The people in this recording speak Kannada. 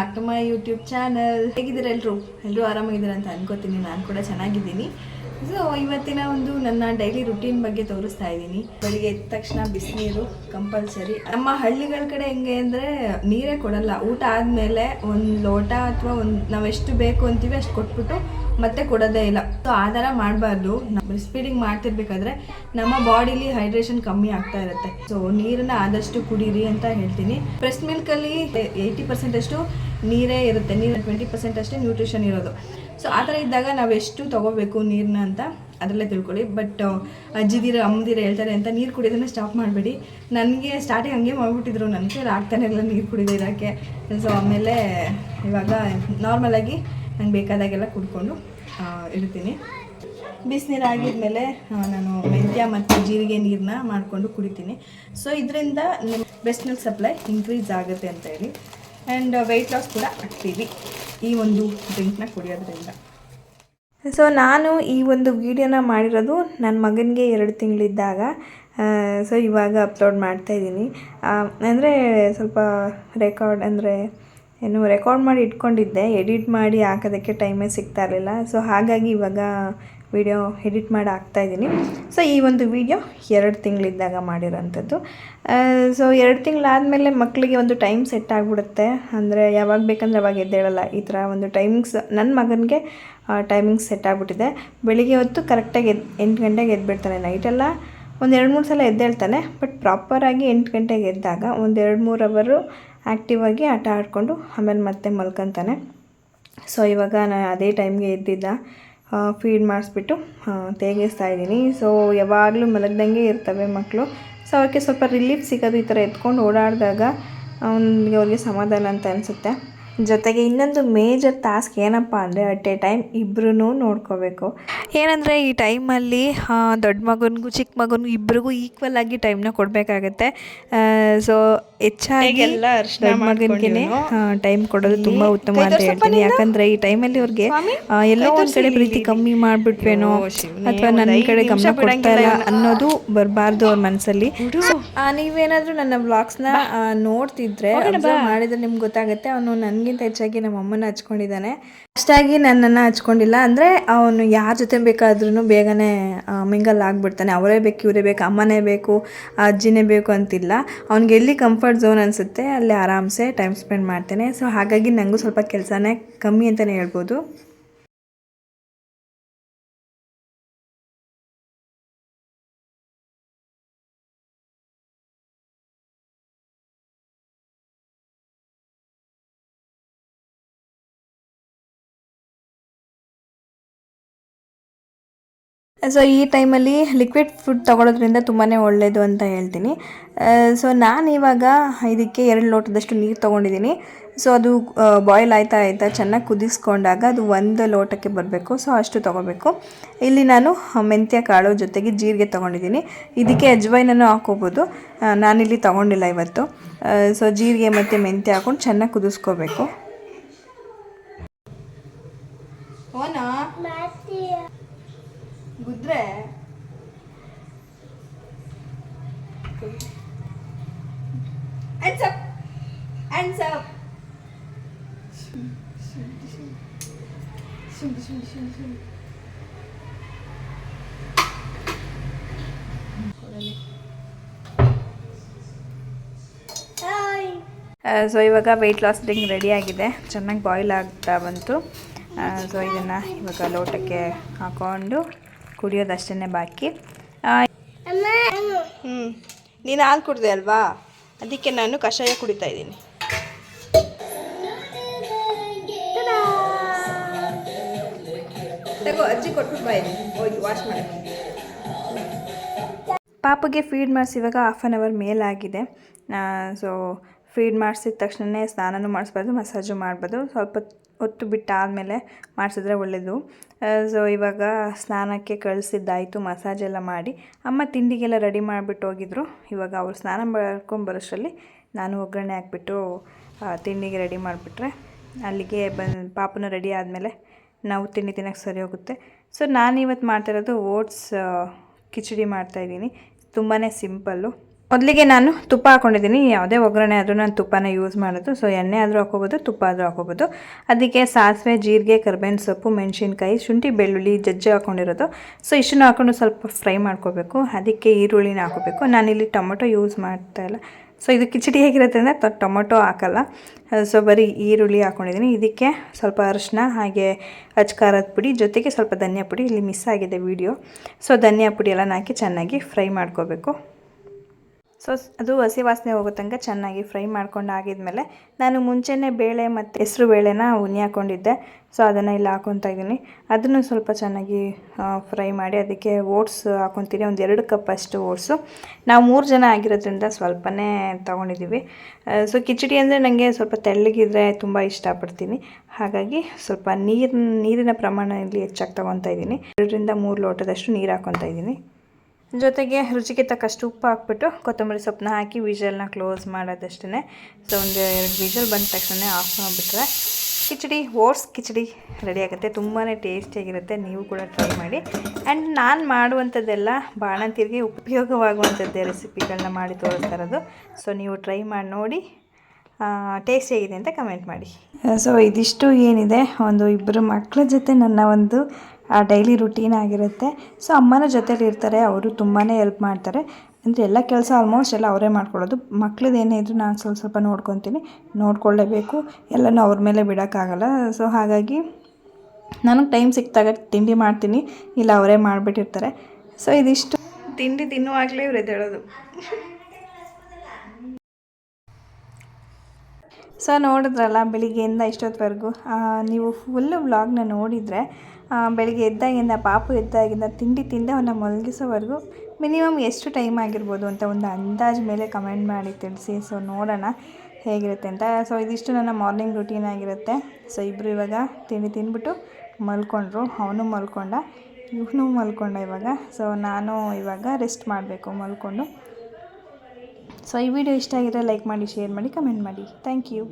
Back to my YouTube channel ಹೇಗಿದ್ದೀರ ಎಲ್ಲರೂ ಎಲ್ಲರೂ ಆರಾಮಾಗಿದ್ದೀರ ಅಂತ ಅನ್ಕೋತೀನಿ. ನಾನು ಕೂಡ ಚೆನ್ನಾಗಿದ್ದೀನಿ. ಸೊ ಇವತ್ತಿನ ಒಂದು ನನ್ನ ಡೈಲಿ ರುಟೀನ್ ಬಗ್ಗೆ ತೋರಿಸ್ತಾ ಇದ್ದೀನಿ. ಬೆಳಿಗ್ಗೆ ಎದ್ದ ತಕ್ಷಣ ಬಿಸಿನೀರು ಕಂಪಲ್ಸರಿ ನಮ್ಮ ಹಳ್ಳಿಗಳ ಕಡೆ ಹೆಂಗೆ ಅಂದರೆ ನೀರೇ ಕೊಡಲ್ಲ. ಊಟ ಆದಮೇಲೆ ಒಂದು ಲೋಟ ಅಥವಾ ಒಂದು ನಾವೆಷ್ಟು ಬೇಕು ಅಂತೀವಿ ಅಷ್ಟು ಕೊಟ್ಬಿಟ್ಟು ಮತ್ತೆ ಕೊಡೋದೇ ಇಲ್ಲ. ಸೊ ಆ ಥರ ಮಾಡಬಾರ್ದು. ಬ್ರೆಸ್ಟ್ ಫೀಡಿಂಗ್ ಮಾಡ್ತಿರ್ಬೇಕಾದ್ರೆ ನಮ್ಮ ಬಾಡಿಲಿ ಹೈಡ್ರೇಷನ್ ಕಮ್ಮಿ ಆಗ್ತಾ ಇರುತ್ತೆ. ಸೊ ನೀರನ್ನ ಆದಷ್ಟು ಕುಡೀರಿ ಅಂತ ಹೇಳ್ತೀನಿ. ಬ್ರೆಸ್ಟ್ ಮಿಲ್ಕಲ್ಲಿ ಏಯ್ಟಿ ಪರ್ಸೆಂಟ್ ಅಷ್ಟು ನೀರೇ ಇರುತ್ತೆ. ನೀರು ಟ್ವೆಂಟಿ ಪರ್ಸೆಂಟ್ ಅಷ್ಟೇ ನ್ಯೂಟ್ರಿಷನ್ ಇರೋದು. ಸೊ ಆ ಥರ ಇದ್ದಾಗ ನಾವು ಎಷ್ಟು ತಗೋಬೇಕು ನೀರನ್ನ ಅಂತ ಅದರಲ್ಲೇ ತಿಳ್ಕೊಳ್ಳಿ. ಬಟ್ ಅಜ್ಜಿದಿರ, ಅಮ್ಮದಿರ ಹೇಳ್ತಾರೆ ಅಂತ ನೀರು ಕುಡಿಯೋದನ್ನ ಸ್ಟಾಪ್ ಮಾಡಬೇಡಿ. ನನಗೆ ಸ್ಟಾರ್ಟಿಂಗ್ ಹಂಗೆ ಮಾಡ್ಬಿಟ್ಟಿದ್ರು ನನಗೆ ಆಗ್ತಾನೆ ಇಲ್ಲ ನೀರು ಕುಡಿದೇ ಇರೋಕ್ಕೆ. ಸೊ ಆಮೇಲೆ ಇವಾಗ ನಾರ್ಮಲಾಗಿ ನಂಗೆ ಬೇಕಾದಾಗೆಲ್ಲ ಕುಡ್ಕೊಂಡು ಇರ್ತೀನಿ ಬಿಸಿನೀರು ಆಗಿದ್ಮೇಲೆ ನಾನು ಮೆಂತ್ಯ ಮತ್ತು ಜೀರಿಗೆ ನೀರನ್ನ ಮಾಡಿಕೊಂಡು ಕುಡಿತೀನಿ. ಸೊ ಇದರಿಂದ ಬ್ರೆಸ್ಟ್ ಮಿಲ್ಕ್ ಸಪ್ಲೈ ಇನ್ಕ್ರೀಸ್ ಆಗುತ್ತೆ ಅಂತ ಹೇಳಿ. ಆ್ಯಂಡ್ ವೆಯ್ಟ್ ಲಾಸ್ ಕೂಡ ಆಗ್ತೀವಿ ಈ ಒಂದು ಡ್ರಿಂಕ್ನ ಕುಡಿಯೋದ್ರಿಂದ. ಸೊ ನಾನು ಈ ಒಂದು ವಿಡಿಯೋನ ಮಾಡಿರೋದು ನನ್ನ ಮಗನಿಗೆ ಎರಡು ತಿಂಗಳಿದ್ದಾಗ. ಸೊ ಇವಾಗ ಅಪ್ಲೋಡ್ ಮಾಡ್ತಾಯಿದ್ದೀನಿ ಅಂದರೆ ಸ್ವಲ್ಪ ರೆಕಾರ್ಡ್ ಅಂದರೆ ಏನು ರೆಕಾರ್ಡ್ ಮಾಡಿ ಇಟ್ಕೊಂಡಿದ್ದೆ. ಎಡಿಟ್ ಮಾಡಿ ಹಾಕೋದಕ್ಕೆ ಟೈಮೇ ಸಿಗ್ತಾ ಇರಲಿಲ್ಲ. ಸೊ ಹಾಗಾಗಿ ಇವಾಗ ವಿಡಿಯೋ ಎಡಿಟ್ ಮಾಡಿ ಹಾಕ್ತಾಯಿದ್ದೀನಿ ಸೊ ಈ ಒಂದು ವಿಡಿಯೋ ಎರಡು ತಿಂಗಳಿದ್ದಾಗ ಮಾಡಿರೋಂಥದ್ದು. ಸೊ ಎರಡು ತಿಂಗಳಾದಮೇಲೆ ಮಕ್ಕಳಿಗೆ ಒಂದು ಟೈಮ್ ಸೆಟ್ ಆಗಿಬಿಡುತ್ತೆ. ಅಂದರೆ ಯಾವಾಗ ಬೇಕಂದ್ರೆ ಅವಾಗ ಎದ್ದೇಳಲ್ಲ ಈ ಥರ ಒಂದು ಟೈಮಿಂಗ್ಸ್ ನನ್ನ ಮಗನಿಗೆ ಟೈಮಿಂಗ್ಸ್ ಸೆಟ್ ಆಗಿಬಿಟ್ಟಿದೆ. ಬೆಳಿಗ್ಗೆ ಹೊತ್ತು ಕರೆಕ್ಟಾಗಿ ಎದ್ದು ಎಂಟು ಗಂಟೆಗೆ ಎದ್ಬಿಡ್ತಾನೆ. ನೈಟೆಲ್ಲ ಒಂದು ಎರಡು ಮೂರು ಸಲ ಎದ್ದೇಳ್ತಾನೆ ಬಟ್ ಪ್ರಾಪರಾಗಿ ಎಂಟು ಗಂಟೆಗೆ ಎದ್ದಾಗ ಒಂದು ಎರಡು ಮೂರು ಅವರು ಆ್ಯಕ್ಟಿವ್ ಆಗಿ ಆಟ ಆಡಿಕೊಂಡು ಆಮೇಲೆ ಮತ್ತೆ ಮಲ್ಕೊತಾನೆ. ಸೊ ಇವಾಗ ನಾನು ಅದೇ ಟೈಮ್ಗೆ ಎದ್ದಿದ್ದ. ಫೀಡ್ ಮಾಡಿಸ್ಬಿಟ್ಟು ತೇಗಿಸ್ತಾ ಇದ್ದೀನಿ. ಸೊ ಯಾವಾಗಲೂ ಮಲಗ್ದಂಗೆ ಇರ್ತವೆ ಮಕ್ಕಳು ಸೊ ಅವಕ್ಕೆ ಸ್ವಲ್ಪ ರಿಲೀಫ್ ಸಿಗೋದು ಈ ಥರ ಎತ್ಕೊಂಡು ಓಡಾಡಿದಾಗ ಅವ್ನಿಗೆ ಅವ್ರಿಗೆ ಸಮಾಧಾನ ಅಂತ ಅನಿಸುತ್ತೆ. ಜೊತೆಗೆ ಇನ್ನೊಂದು ಮೇಜರ್ ಟಾಸ್ಕ್ ಏನಪ್ಪ ಅಂದರೆ ಅಟ್ ಎ ಟೈಮ್ ಇಬ್ಬರೂ ನೋಡ್ಕೋಬೇಕು. ಏನಂದರೆ ಈ ಟೈಮಲ್ಲಿ ದೊಡ್ಡ ಮಗನಿಗೂ ಚಿಕ್ಕ ಮಗನಿಗೂ ಇಬ್ಬರಿಗೂ ಈಕ್ವಲ್ ಆಗಿ ಟೈಮ್ನ ಕೊಡಬೇಕಾಗತ್ತೆ. ಸೊ ಹೆಚ್ಚಾಗಿ ಮಗನಿಗೆ ಟೈಮ್ ಕೊಡೋದು ತುಂಬಾ ಉತ್ತಮ ಅಂತ ಹೇಳ್ತೀನಿ. ಯಾಕಂದ್ರೆ ಈ ಟೈಮಲ್ಲಿ ಅವ್ರಿಗೆ ಎಲ್ಲೋ ಒಂದ್ ಕಡೆ ಪ್ರೀತಿ ಕಮ್ಮಿ ಮಾಡ್ಬಿಟ್ವೇನೋ ಅಥವಾ ನನ್ನ ಕಡೆ ಗಮನ ಕೊಡ್ತಾ ಇಲ್ಲ ಅನ್ನೋದು ಬರಬಾರ್ದು ಅವ್ರ ಮನಸ್ಸಲ್ಲಿ ನೀವೇನಾದ್ರೂ ನನ್ನ ವ್ಲಾಗ್ಸ್ನ ನೋಡ್ತಿದ್ರೆ ಮಾಡಿದ್ರೆ ನಿಮ್ಗೆ ಗೊತ್ತಾಗುತ್ತೆ. ಅವನು ನನ್ಗಿಂತ ಹೆಚ್ಚಾಗಿ ನಮ್ಮ ಅಮ್ಮನ ಹಚ್ಕೊಂಡಿದ್ದಾನೆ. ಅಷ್ಟಾಗಿ ನನ್ನನ್ನು ಹಚ್ಕೊಂಡಿಲ್ಲ. ಅಂದರೆ ಅವನು ಯಾರ ಜೊತೆ ಬೇಕಾದ್ರೂ ಬೇಗನೆ ಮಿಂಗಲ್ ಆಗಿಬಿಡ್ತಾನೆ. ಅವರೇ ಬೇಕು, ಇವರೇ ಬೇಕು, ಅಮ್ಮನೇ ಬೇಕು, ಅಜ್ಜಿನೇ ಬೇಕು ಅಂತಿಲ್ಲ. ಅವ್ನಿಗೆ ಎಲ್ಲಿ ಕಂಫರ್ಟ್ ಝೋನ್ ಅನಿಸುತ್ತೆ, ಅಲ್ಲಿ ಆರಾಮ್ಸೆ ಟೈಮ್ ಸ್ಪೆಂಡ್ ಮಾಡ್ತೇನೆ. ಸೊ ಹಾಗಾಗಿ ನನಗೂ ಸ್ವಲ್ಪ ಕೆಲಸನೇ ಕಮ್ಮಿ ಅಂತಲೇ ಹೇಳ್ಬೋದು. ಸೊ ಈ ಟೈಮಲ್ಲಿ ಲಿಕ್ವಿಡ್ ಫುಡ್ ತೊಗೊಳೋದ್ರಿಂದ ತುಂಬಾ ಒಳ್ಳೆಯದು ಅಂತ ಹೇಳ್ತೀನಿ. ಸೊ ನಾನು ಇವಾಗ ಇದಕ್ಕೆ ಎರಡು ಲೋಟದಷ್ಟು ನೀರು ತೊಗೊಂಡಿದ್ದೀನಿ ಸೊ ಅದು ಬಾಯ್ಲ್ ಆಯ್ತಾ ಆಯ್ತಾ ಚೆನ್ನಾಗಿ ಕುದಿಸ್ಕೊಂಡಾಗ ಅದು ಒಂದು ಲೋಟಕ್ಕೆ ಬರಬೇಕು. ಸೊ ಅಷ್ಟು ತೊಗೋಬೇಕು. ಇಲ್ಲಿ ನಾನು ಮೆಂತ್ಯ, ಕಾಳು ಜೊತೆಗೆ ಜೀರಿಗೆ ತೊಗೊಂಡಿದ್ದೀನಿ ಇದಕ್ಕೆ ಅಜ್ವೈನನ್ನು ಹಾಕೋಬೋದು. ನಾನಿಲ್ಲಿ ತೊಗೊಂಡಿಲ್ಲ ಇವತ್ತು. ಸೊ ಜೀರಿಗೆ ಮತ್ತು ಮೆಂತ್ಯ ಹಾಕೊಂಡು ಚೆನ್ನಾಗಿ ಕುದಿಸ್ಕೋಬೇಕು. ಗುದ್ರೆ up! Hands up! ಸೊ ಇವಾಗ ವೆಯ್ಟ್ ಲಾಸ್ ಡ್ರಿಂಕ್ ರೆಡಿ ಆಗಿದೆ ಚೆನ್ನಾಗಿ ಬಾಯ್ಲ್ ಆಗ್ತಾ ಬಂತು ಸೊ ಇದನ್ನು ಇವಾಗ ಲೋಟಕ್ಕೆ ಹಾಕೊಂಡು ಕುಡಿಯೋದಷ್ಟೇ ಬಾಕಿ ಹ್ಞೂ ನೀನು ಹಾಲು ಕುಡಿದೆ ಅಲ್ವಾ? ಅದಕ್ಕೆ ನಾನು ಕಷಾಯ ಕುಡಿತಾ ಇದ್ದೀನಿ. ತಗೋ ಅಜ್ಜಿ ಕೊಟ್ಬಿಟ್ಟು ಬಾಯ್ ಹೋಯ್ತು ವಾಶ್ ಮಾಡಿ. ಪಾಪಗೆ ಫೀಡ್ ಮಾಡಿಸಿ ಇವಾಗ ಹಾಫ್ ಆನ್ ಅವರ್ ಮೇಲಾಗಿದೆ ಸೊ ಫೀಡ್ ಮಾಡಿಸಿದ ತಕ್ಷಣವೇ ಸ್ನಾನನೂ ಮಾಡಿಸ್ಬಾರ್ದು ಮಸಾಜು ಮಾಡ್ಬೋದು ಸ್ವಲ್ಪ ಹೊತ್ತು ಬಿಟ್ಟಾದಮೇಲೆ ಮಾಡಿಸಿದ್ರೆ ಒಳ್ಳೆಯದು ಸೊ ಇವಾಗ ಸ್ನಾನಕ್ಕೆ ಕಳಿಸಿದ್ದಾಯಿತು, ಮಸಾಜ್ ಎಲ್ಲ ಮಾಡಿ. ಅಮ್ಮ ತಿಂಡಿಗೆಲ್ಲ ರೆಡಿ ಮಾಡಿಬಿಟ್ಟು ಹೋಗಿದ್ರು. ಇವಾಗ ಅವ್ರು ಸ್ನಾನ ಮಾಡ್ಕೊಂಬರೋಷ್ಟರಲ್ಲಿ ನಾನು ಒಗ್ಗರಣೆ ಹಾಕ್ಬಿಟ್ಟು ತಿಂಡಿಗೆ ರೆಡಿ ಮಾಡಿಬಿಟ್ರೆ ಅಲ್ಲಿಗೆ ಬಂದು ಪಾಪನ ರೆಡಿ ಆದಮೇಲೆ ನಾವು ತಿಂಡಿ ತಿನ್ನೋಕ್ಕೆ ಸರಿ ಹೋಗುತ್ತೆ. ಸೊ ನಾನು ಇವತ್ತು ಮಾಡ್ತಾಯಿರೋದು ಓಟ್ಸ್ ಕಿಚಡಿ ಮಾಡ್ತಾಯಿದ್ದೀನಿ ತುಂಬಾ ಸಿಂಪಲ್ಲು. ಮೊದಲಿಗೆ ನಾನು ತುಪ್ಪ ಹಾಕೊಂಡಿದ್ದೀನಿ. ಯಾವುದೇ ಒಗ್ಗರಣೆ ಆದರೂ ನಾನು ತುಪ್ಪನ ಯೂಸ್ ಮಾಡೋದು. ಸೊ ಎಣ್ಣೆ ಆದರೂ ಹಾಕೋಬೋದು ತುಪ್ಪ ಆದರೂ ಹಾಕೋಬೋದು ಅದಕ್ಕೆ ಸಾಸಿವೆ, ಜೀರಿಗೆ, ಕರ್ಬೇವಿನ ಸೊಪ್ಪು, ಮೆಣಸಿನ್ಕಾಯಿ, ಶುಂಠಿ, ಬೆಳ್ಳುಳ್ಳಿ, ಜಜ್ಜಿ ಹಾಕೊಂಡಿರೋದು. ಸೊ ಇಷ್ಟನ್ನು ಹಾಕೊಂಡು ಸ್ವಲ್ಪ ಫ್ರೈ ಮಾಡ್ಕೋಬೇಕು. ಅದಕ್ಕೆ ಈರುಳ್ಳಿನ ಹಾಕೋಬೇಕು ನಾನಿಲ್ಲಿ ಟೊಮೊಟೊ ಯೂಸ್ ಮಾಡ್ತಾ ಇಲ್ಲ. ಸೊ ಇದು ಕಿಚಡಿ ಹೇಗಿರುತ್ತೆ ಅಂದರೆ ಟೊಮೊಟೊ ಹಾಕಲ್ಲ. ಸೊ ಬರೀ ಈರುಳ್ಳಿ ಹಾಕ್ಕೊಂಡಿದ್ದೀನಿ ಇದಕ್ಕೆ ಸ್ವಲ್ಪ ಅರಿಶಿನ ಹಾಗೆ ಅಚ್ಕಾರದ ಪುಡಿ, ಜೊತೆಗೆ ಸ್ವಲ್ಪ ಧನಿಯಾ ಪುಡಿ. ಇಲ್ಲಿ ಮಿಸ್ ಆಗಿದೆ ವಿಡಿಯೋ ಸೊ ಧನಿಯಾ ಪುಡಿ ಎಲ್ಲ ಹಾಕಿ ಚೆನ್ನಾಗಿ ಫ್ರೈ ಮಾಡ್ಕೋಬೇಕು. ಸೊ ಅದು ಹಸಿ ವಾಸನೆ ಹೋಗೋ ತನಕ ಚೆನ್ನಾಗಿ ಫ್ರೈ ಮಾಡ್ಕೊಂಡು ಆಗಿದ್ಮೇಲೆ ನಾನು ಮುಂಚೆನೇ ಬೇಳೆ ಮತ್ತು ಹೆಸರು ಬೇಳೆನ ಉನಿ ಹಾಕ್ಕೊಂಡಿದ್ದೆ ಸೊ ಅದನ್ನು ಇಲ್ಲಿ ಹಾಕೊತಾ ಇದ್ದೀನಿ. ಅದನ್ನು ಸ್ವಲ್ಪ ಚೆನ್ನಾಗಿ ಫ್ರೈ ಮಾಡಿ ಅದಕ್ಕೆ ಓಟ್ಸ್ ಹಾಕೊತೀನಿ. ಒಂದು ಎರಡು ಕಪ್ ಅಷ್ಟು ಓಟ್ಸು. ನಾವು ಮೂರು ಜನ ಆಗಿರೋದ್ರಿಂದ ಸ್ವಲ್ಪನೇ ತೊಗೊಂಡಿದ್ದೀವಿ ಸೊ ಕಿಚಡಿ ಅಂದರೆ ನನಗೆ ಸ್ವಲ್ಪ ತೆಳ್ಳಗಿದ್ರೆ ತುಂಬ ಇಷ್ಟಪಡ್ತೀನಿ. ಹಾಗಾಗಿ ಸ್ವಲ್ಪ ನೀರು, ನೀರಿನ ಪ್ರಮಾಣ ಇಲ್ಲಿ ಹೆಚ್ಚಾಗಿ ತೊಗೊತಾ ಇದ್ದೀನಿ. ಎರಡರಿಂದ ಮೂರು ಲೋಟದಷ್ಟು ನೀರು ಹಾಕೊತಾ ಇದ್ದೀನಿ. ಜೊತೆಗೆ ರುಚಿಗೆ ತಕ್ಕಷ್ಟು ಉಪ್ಪು ಹಾಕ್ಬಿಟ್ಟು ಕೊತ್ತಂಬರಿ ಸೊಪ್ಪನ್ನ ಹಾಕಿ ವಿಜಲ್ನ ಕ್ಲೋಸ್ ಮಾಡೋದಷ್ಟೇ ಸೊ, ಒಂದು ಎರಡು ವಿಜಲ್ ಬಂದ ತಕ್ಷಣ ಆಫ್ ಮಾಡಿಬಿಟ್ರೆ ಕಿಚಡಿ, ಓಟ್ಸ್ ಕಿಚಡಿ ರೆಡಿ ಆಗುತ್ತೆ. ತುಂಬಾ ಟೇಸ್ಟಿಯಾಗಿರುತ್ತೆ. ನೀವು ಕೂಡ ಟ್ರೈ ಮಾಡಿ. ಆ್ಯಂಡ್ ನಾನು ಮಾಡುವಂಥದ್ದೆಲ್ಲ ಬಾಣಂತಿರಿಗೆ ಉಪಯೋಗವಾಗುವಂಥದ್ದೇ ರೆಸಿಪಿಗಳನ್ನ ಮಾಡಿ ತೋರಿಸ್ತಾ ಇರೋದು. ಸೊ ನೀವು ಟ್ರೈ ಮಾಡಿ ನೋಡಿ. ಟೇಸ್ಟ್ ಹೇಗಿದೆ ಅಂತ ಕಮೆಂಟ್ ಮಾಡಿ. ಸೊ ಇದಿಷ್ಟು ಏನಿದೆ ಒಂದು ಇಬ್ಬರು ಮಕ್ಕಳ ಜೊತೆ ನನ್ನ ಒಂದು ಡೈಲಿ ರುಟೀನ್ ಆಗಿರುತ್ತೆ. ಸೊ ಅಮ್ಮನ ಜೊತೇಲಿ ಇರ್ತಾರೆ ಅವರು ತುಂಬಾ ಹೆಲ್ಪ್ ಮಾಡ್ತಾರೆ. ಅಂದರೆ ಎಲ್ಲ ಕೆಲಸ ಆಲ್ಮೋಸ್ಟ್ ಎಲ್ಲ ಅವರೇ ಮಾಡ್ಕೊಳ್ಳೋದು. ಮಕ್ಳದ್ದು ಏನೇ ಇದ್ದರೂ ನಾನು ಸ್ವಲ್ಪ ಸ್ವಲ್ಪ ನೋಡ್ಕೊತೀನಿ ನೋಡ್ಕೊಳ್ಳೇಬೇಕು. ಎಲ್ಲನೂ ಅವ್ರ ಮೇಲೆ ಬಿಡೋಕ್ಕಾಗಲ್ಲ. ಸೊ ಹಾಗಾಗಿ ನನಗೆ ಟೈಮ್ ಸಿಕ್ಕಿದಾಗ ತಿಂಡಿ ಮಾಡ್ತೀನಿ ಇಲ್ಲ ಅವರೇ ಮಾಡಿಬಿಟ್ಟಿರ್ತಾರೆ. ಸೊ ಇದಿಷ್ಟು. ತಿಂಡಿ ತಿನ್ನುವಾಗಲೇ ಇವ್ರು ಎದ್ದೇಳೋದು. ಸೊ ನೋಡಿದ್ರಲ್ಲ, ಬೆಳಿಗ್ಗೆಯಿಂದ ಇಷ್ಟೊತ್ತವರೆಗೂ. ನೀವು ಫುಲ್ಲು ವ್ಲಾಗ್ನ ನೋಡಿದರೆ ಬೆಳಿಗ್ಗೆ ಎದ್ದಾಗಿಂದ, ಪಾಪ ಎದ್ದಾಗಿಂದ, ತಿಂಡಿ ತಿಂದೆ ಅವನ್ನ ಮಲಗಿಸೋವರೆಗೂ ಮಿನಿಮಮ್ ಎಷ್ಟು ಟೈಮ್ ಆಗಿರ್ಬೋದು ಅಂತ ಒಂದು ಅಂದಾಜು ಮೇಲೆ ಕಮೆಂಟ್ ಮಾಡಿ ತಿಳಿಸಿ. ಸೊ ನೋಡೋಣ ಹೇಗಿರುತ್ತೆ ಅಂತ. ಸೊ ಇದಿಷ್ಟು ನನ್ನ ಮಾರ್ನಿಂಗ್ ರುಟೀನ್ ಆಗಿರುತ್ತೆ. ಸೊ ಇಬ್ಬರು ಇವಾಗ ತಿಂಡಿ ತಿಂದ್ಬಿಟ್ಟು ಮಲ್ಕೊಂಡ್ರು. ಅವನು ಮಲ್ಕೊಂಡ, ಇವನು ಮಲ್ಕೊಂಡ ಇವಾಗ. ಸೊ ನಾನು ಇವಾಗ ರೆಸ್ಟ್ ಮಾಡಬೇಕು, ಮಲ್ಕೊಂಡು. ಸೊ ಈ ವಿಡಿಯೋ ಇಷ್ಟ ಆಗಿದ್ರೆ ಲೈಕ್ ಮಾಡಿ ಶೇರ್ ಮಾಡಿ ಕಮೆಂಟ್ ಮಾಡಿ. Thank you